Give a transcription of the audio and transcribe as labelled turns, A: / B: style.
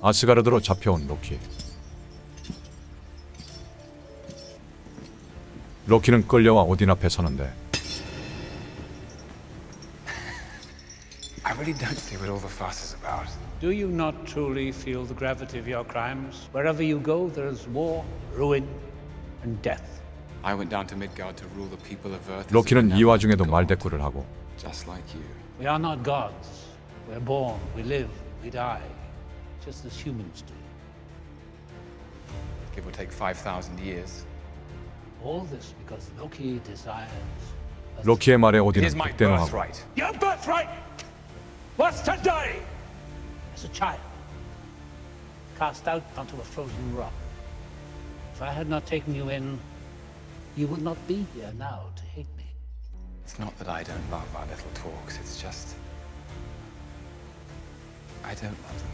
A: 아스가르드로 잡혀온 로키. 로키는 끌려와 오딘 앞에 서는데
B: I really don't see what all the fuss is about.
C: Do you not truly feel the gravity of your crimes? Wherever you go, there is war, ruin, and death.
B: I went down to Midgard to rule the people of Earth. as a
A: 로키는 이
B: benevolent
A: 와중에도
B: god,
A: 말대꾸를 하고
B: Just like you.
C: We are not gods. We're born, we live, we die, just as humans do.
B: Give or take 5,000 years.
C: All this because Loki desires. us
A: 로키의 말에
B: It
A: 오딘은
B: is my
A: 극대노하고
B: birthright.
C: Your birthright was to die as a child, cast out onto a frozen rock. If I had not taken you in, you would not be here now to hate me.
B: It's not that I don't love our little talks, it's just. I don't love them.